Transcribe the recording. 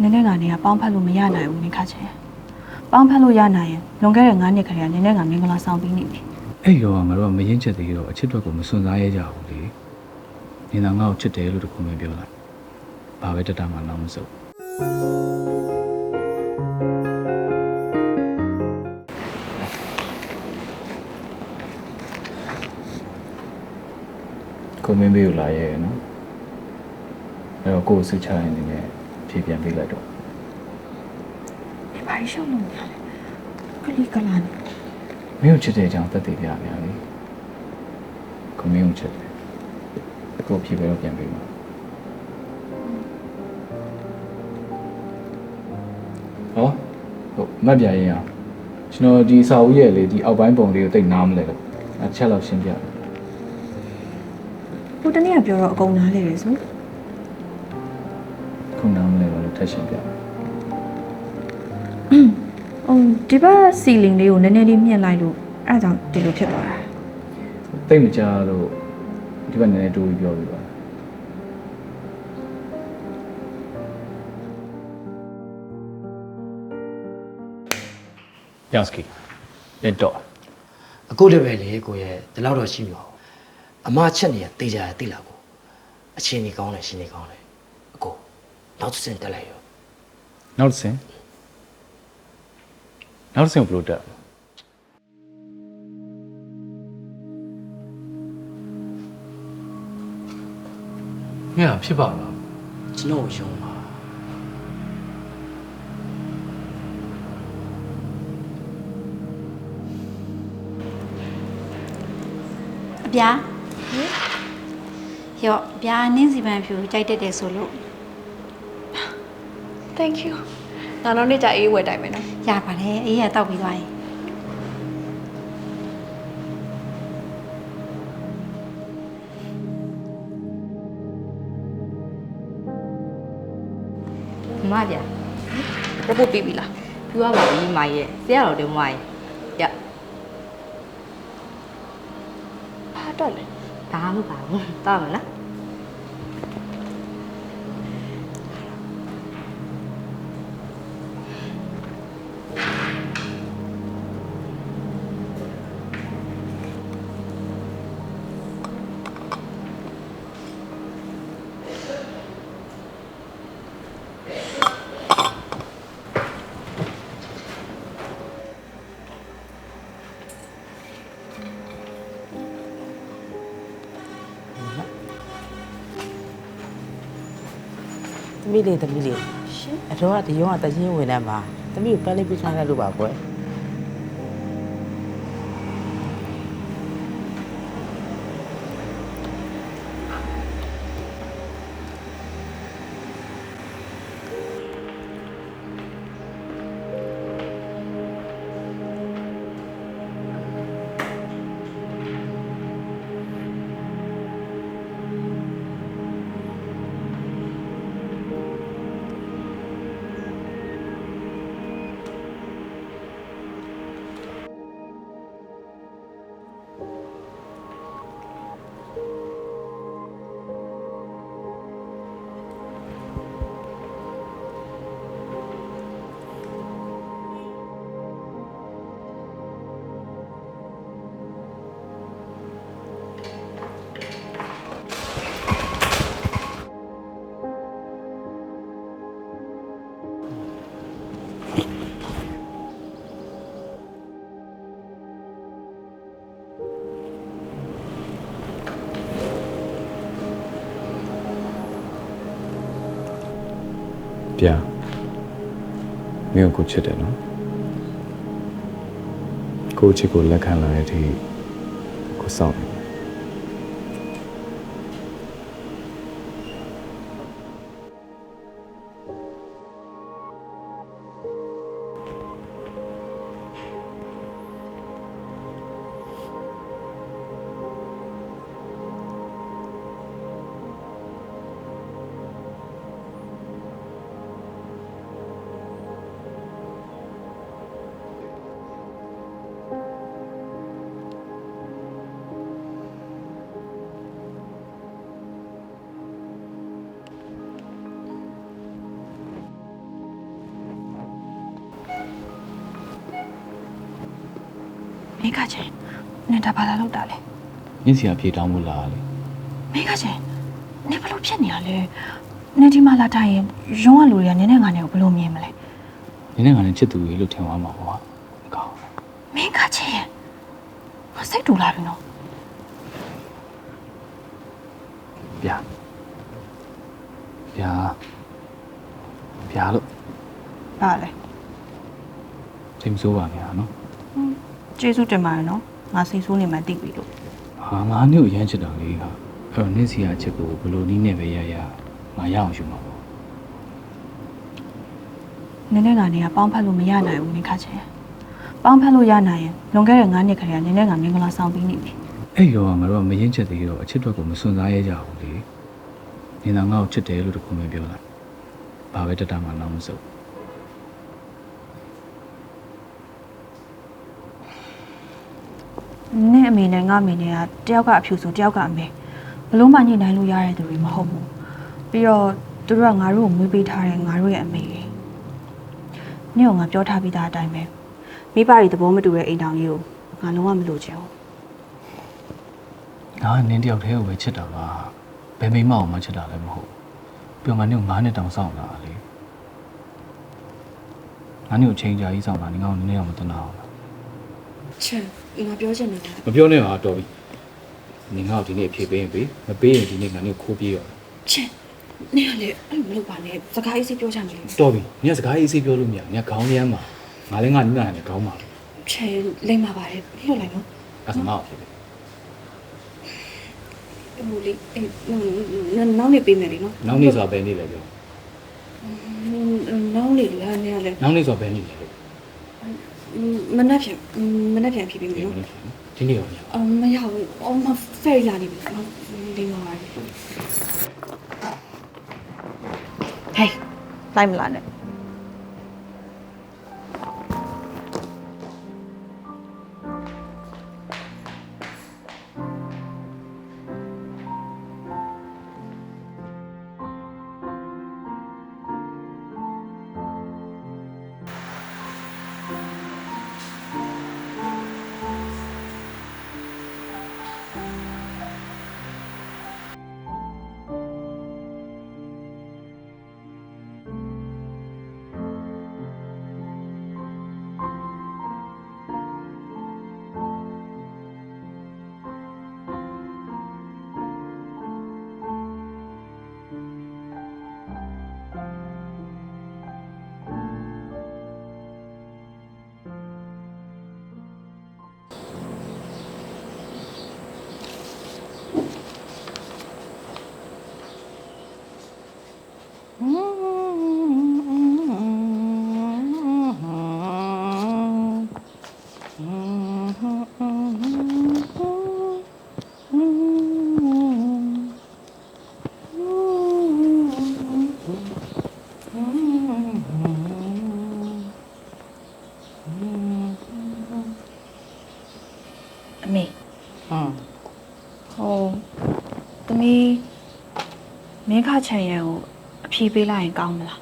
နည်းနည်းကနေကပေါင်းဖက်လို့မရနိုင်ဘူးနင်ခါချင်ပေါင်းဖက်လို့ရနိုင်ရင်လွန်ခဲ့တဲ့9နှစ်ခရေကနည်းနည်းကမင်္ဂလာဆောင်ပြီးနေပြီအဲ့တော့ငါတို့ကမရင်ချက်သေးတော့အချစ်တော့ကိုမစွန့်စားရဲကြဘူးလေနေတာငါ့ကိုချစ်တယ်လို့တခုမှပြောတာဘာပဲတက်တာမှတော့မစိုးကိုမင်းမေးကိုလာရဲနော်အဲ့တော့ကိုယ်စုချရင်လည်း ဖြည့်ပြန်ပေးလိုက်တော့ဒီဘာရှောင်းလို့နေရလဲကလေးကလာနေမင်းကိုချစ်တဲ့အကြောင်းသက်သေပြပြလေကိုမင်းကိုချစ်တယ်ကိုဖြည့်ပဲတော့ပြန်ပေးမှာဟောဟုတ်မတ်ပြရင်အောင်ကျွန်တော်ဒီစာအုပ်ရဲ့လေဒီအောက်ပိုင်းပုံလေးကိုတိတ်နားမလဲလို့အချက်လောက်ရှင်းပြတယ်ဟိုတနေ့ကပြောတော့အကုန်နားလေတယ်ဆိုခုနားမလဲတော့လို့ ထပ်ရှင်းပြတယ်ဟိုဒီဘက်စီလင်လေးကိုနည်းနည်းလေးမြင့်လိုက်လို့အဲ့ဒါကြောင့်ဒီလိုဖြစ်သွားတာတိတ်မကြလို့ဒီဘက်နည်းနည်းတိုးပြီးပြောပြပါယောက်စကီလက်တော့အခုလည်းပဲလေကိုရဲ့ဒီလောက်တော့ရှိမှာပေါ့အမချက်နေရတေးကြရသိလားကိုအချင်းကြီးကောင်းတယ်ရှင်ကြီးကောင်းတယ်အကို နောက်တစ်စင်တက်လိုက်ရောနောက်တစ်ဆင့်နောက်တစ်ဆင့်ကိုဘယ်လိုတက်မင်းဖြစ်ပါလားကျွန်တော်ကိုယုံပါအပြားရော့အပြားနင်းစီပန်ဖြူကြိုက်တတ်တယ်ဆိုလို့ thank you ငါတော့နေ့ကျအေးဝယ်တိုင်မယ်နော်ရပါတယ်အေးရတောက်ပြီးသွားရင်မဗျာရဖို့ပြီးပြီလားပြရပါပြီမရဲ့ဆရာတော်တင်မရဲ့ရဘာတော့လဲဒါမှမပါဘူးတောက်မလားသ မီးလေးသမီးလေးရှင်အတော်ကဒီရောကတရင်ဝင်နေမှာသမီးကိုပန်းလေးပြထားလိုက်လို့ပါကွယ် ပြမင်းကိုချစ်တယ်နော်ကိုချစ်ကိုလက်ခံလာတဲ့အထိကိုစောင့်နေ ခချင်နင်ဒါဘာလာလောက်တာလဲညင်စီကဖြေတောင်းမှုလားလေမင်းခချင်နင်ဘလို့ဖြစ်နေရလဲနင်ဒီမှာလာတိုင်းရင်ရုံးကလူတွေကနင်နဲ့ငါနဲ့ကိုဘလို့မြင်မလဲနင်းနဲ့ငါနဲ့ချစ်သူကြီးလို့ထင်သွားမှာပေါ့မကောင်းဘူးမင်းခချင်ငါစိတ်တူလာပြီနော်ဗျာဗျာဗျာလို့ဘာလဲထိမဆိုးပါဗျာနော် ကျေးဇူးတင်ပါတယ်နော်ငါစိတ်ဆိုးနေမှသိပြီလို့ဟာငါနဲ့ကိုရမ်းချစ်တာလေဟာအဲ့တော့နင်းစီကအချစ်ကိုဘယ်လိုနည်းနဲ့ပဲရရငါရအောင်ယူမှာပေါ့နင်နဲ့ငါနဲ့ကပေါင်းဖက်လို့မရနိုင်ဘူးနင်ခချင်ပေါင်းဖက်လို့ရနိုင်ရင်လွန်ခဲ့တဲ့9နှစ်ခရေကနင်နဲ့ငါမင်္ဂလာဆောင်ပြီးနေပြီအဲ့ရောငါတို့ကမရင်ချက်သေးတော့အချစ်တော့ကိုမစွန့်စားရကြဘူးလေနင်းသာငါ့ကိုချစ်တယ်လို့တခုမှပြောလိုက်ဘာပဲတက်တာမှတော့မစု နင့်အမေနဲ့ငါအမေနဲ့ကတယောက်ကအဖြူဆိုတယောက်ကအမေဘလို့မှညှိနှိုင်းလို့ရတဲ့သူတွေမဟုတ်ဘူးပြီးတော့သူတို့ကငါတို့ကိုမွေးပေးထားတဲ့ငါတို့ရဲ့အမေတွေနင့်ကငါပြောထားပြီးသားအတိုင်းပဲမိဘတွေသဘောမတူတဲ့အိမ်တောင်ကြီးကိုငါလုံးဝမလိုချင်ဘူးငါကနင်းတယောက်တည်းကိုပဲချစ်တာပါဘယ်မိမအောင်မှချစ်တာလည်းမဟုတ်ဘူးပြောငါနဲ့ငါးနှစ်တောင်ဆောင်လာလေငါနဲ့ကိုချိန်ကြာကြီးဆောင်လာနေငါ့ကိုနည်းနည်းအောင်မတနာအောင်လား ချင်ငါပြောချင်တယ်မပြောနဲ့ဟာတော်ပြီနင်ငါ့ကိုဒီနေ့အဖြေပေးရင်ပေးမပေးရင်ဒီနေ့ငါနဲ့ခိုးပြေးရောချင်နင့်ကလည်းအဲ့လိုမလုပ်ပါနဲ့စကားအေးစိပြောချင်တယ်တော်ပြီနင်ကစကားအေးဆေးပြောလို့မရနင်ကခေါင်းရမ်းမှာငါလည်းငါညီမနဲ့ခေါင်းမှာချင်လိမ့်ပါပါတယ်လွတ်လိုက်နော်အဲ့ဒါငါ့ကိုဖြေပေးဟိုလေအေးနောက်နေ့ပေးမယ်လေနော်နောက်နေ့ဆိုတာဘယ်နေ့လဲပြောနောက်နေ့လားနင်ကလည်းနောက်နေ့ဆိုတာဘယ်နေ့လဲလို့ မနှက်ပြန်မနှက်ပြန်ဖြေပေးမယ်နော်ဒီနေ့ရောမရအမမရဘူးအမဖယ်လာနေပြီနော်လိမ့်ပါပါတယ်ဟေးလိုက်မလာနဲ့ အမေဟွန်းဟိုသမီးမင်းခချန်ရန်ကိုအဖြေပေးလိုက်ရင်ကောင်းမလား